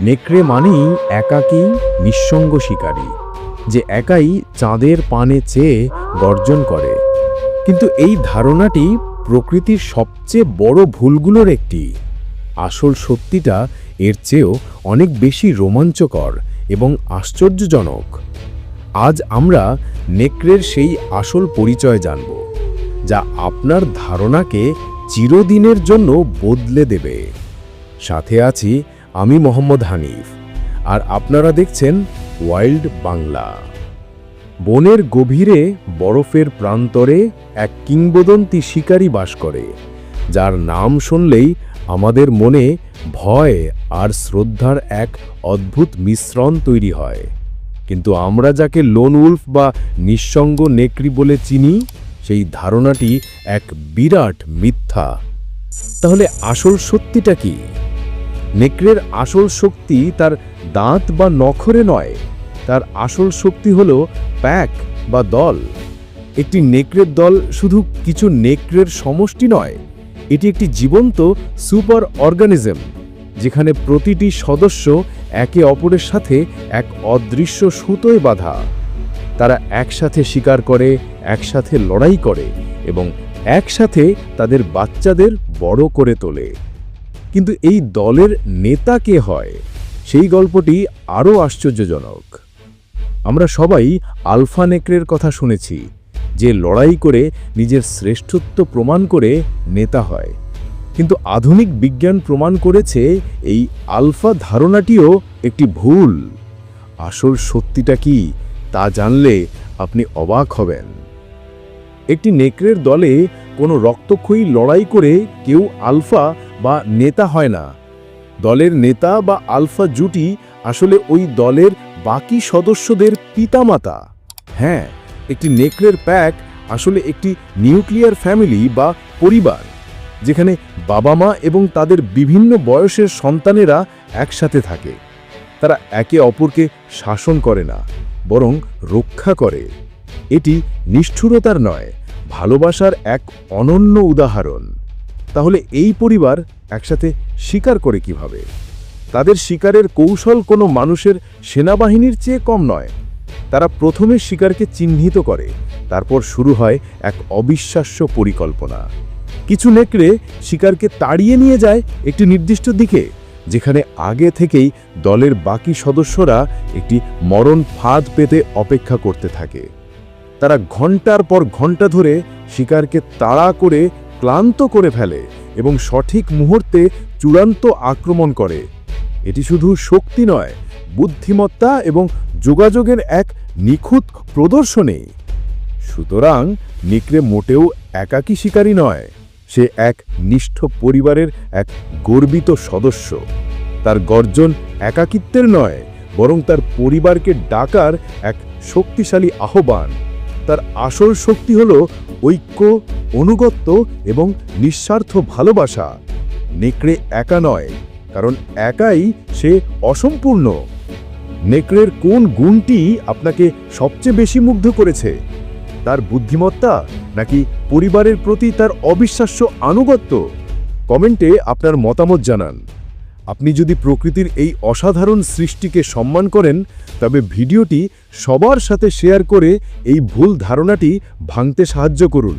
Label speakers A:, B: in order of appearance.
A: নেকড়ে মানেই একাকী, নিঃসঙ্গ শিকারী, যে একাই চাঁদের পানে চেয়ে গর্জন করে। কিন্তু এই ধারণাটি প্রকৃতির সবচেয়ে বড় ভুলগুলোর একটি। আসল সত্যিটা এর চেয়েও অনেক বেশি রোমাঞ্চকর এবং আশ্চর্যজনক। আজ আমরা নেকড়ের সেই আসল পরিচয় জানব, যা আপনার ধারণাকে চিরদিনের জন্য বদলে দেবে। সাথে আছি আমি মোহাম্মদ হানিফ। আর আপনারা দেখছেন ওয়াইল্ড বাংলা। বনের গভীরে বরফের প্রান্তরে এক কিংবদন্তি শিকারী বাস করে, যার নাম শুনলেই আমাদের মনে ভয় আর শ্রদ্ধার এক অদ্ভুত মিশ্রণ তৈরি হয়। কিন্তু আমরা যাকে লোন উলফ বা নিঃসঙ্গ নেকড়ি বলে চিনি, সেই ধারণাটি এক বিরাট মিথ্যা। তাহলে আসল সত্যিটা কি? নেকড়ের আসল শক্তি তার দাঁত বা নখরে নয়, তার আসল শক্তি হল প্যাক বা দল। একটি নেকড়ের দল শুধু কিছু নেকড়ের সমষ্টি নয়, এটি একটি জীবন্ত সুপার অর্গানিজম, যেখানে প্রতিটি সদস্য একে অপরের সাথে এক অদৃশ্য সুতোয় বাঁধা। তারা একসাথে শিকার করে, একসাথে লড়াই করে এবং একসাথে তাদের বাচ্চাদের বড় করে তোলে। কিন্তু এই দলের নেতা কে হয়? সেই গল্পটি আরও আশ্চর্যজনক। আমরা সবাই আলফা নেকড়ের কথা শুনেছি, যে লড়াই করে নিজের শ্রেষ্ঠত্ব প্রমাণ করে নেতা হয়। কিন্তু আধুনিক বিজ্ঞান প্রমাণ করেছে এই আলফা ধারণাটিও একটি ভুল। আসল সত্যিটা কি তা জানলে আপনি অবাক হবেন। একটি নেকড়ের দলে কোনো রক্তক্ষয়ী লড়াই করে কেউ আলফা বা নেতা হয় না। দলের নেতা বা আলফা জুটি আসলে ওই দলের বাকি সদস্যদের পিতামাতা। হ্যাঁ একটি নেকড়ের প্যাক আসলে একটি নিউক্লিয়ার ফ্যামিলি বা পরিবার, যেখানে বাবা মা এবং তাদের বিভিন্ন বয়সের সন্তানেরা একসাথে থাকে। তারা একে অপরকে শাসন করে না, বরং রক্ষা করে। এটি নিষ্ঠুরতার নয়, ভালোবাসার এক অনন্য উদাহরণ। তাহলে এই পরিবার একসাথে শিকার করে কীভাবে? তাদের শিকারের কৌশল কোনো মানুষের সেনাবাহিনীর চেয়ে কম নয়। তারা প্রথমে শিকারকে চিহ্নিত করে, তারপর শুরু হয় এক অবিশ্বাস্য পরিকল্পনা। কিছু নেকড়ে শিকারকে তাড়িয়ে নিয়ে যায় একটি নির্দিষ্ট দিকে, যেখানে আগে থেকেই দলের বাকি সদস্যরা একটি মরণ ফাঁদ পেতে অপেক্ষা করতে থাকে। তারা ঘণ্টার পর ঘণ্টা ধরে শিকারকে তাড়া করে ক্লান্ত করে ফেলে এবং সঠিক মুহূর্তে চূড়ান্ত আক্রমণ করে। এটি শুধু শক্তি নয়, বুদ্ধিমত্তা এবং যোগাযোগের এক নিখুঁত প্রদর্শনী। সুতরাং নিকড়ে মোটেও একাকী শিকারী নয়, সে এক নিষ্ঠ পরিবারের এক গর্বিত সদস্য। তার গর্জন একাকিত্বের নয়, বরং তার পরিবারকে ডাকার এক শক্তিশালী আহ্বান। তার আসল শক্তি হল ঐক্য, অনুগত্য এবং নিঃস্বার্থ ভালোবাসা। নেকড়ে একা নয়, কারণ একাই সে অসম্পূর্ণ। নেকড়ের কোন গুণটি আপনাকে সবচেয়ে বেশি মুগ্ধ করেছে? তার বুদ্ধিমত্তা নাকি পরিবারের প্রতি তার অবিশ্বাস্য আনুগত্য? কমেন্টে আপনার মতামত জানান। আপনি যদি প্রকৃতির এই অসাধারণ সৃষ্টিকে সম্মান করেন, তবে ভিডিওটি সবার সাথে শেয়ার করে এই ভুল ধারণাটি ভাঙতে সাহায্য করুন।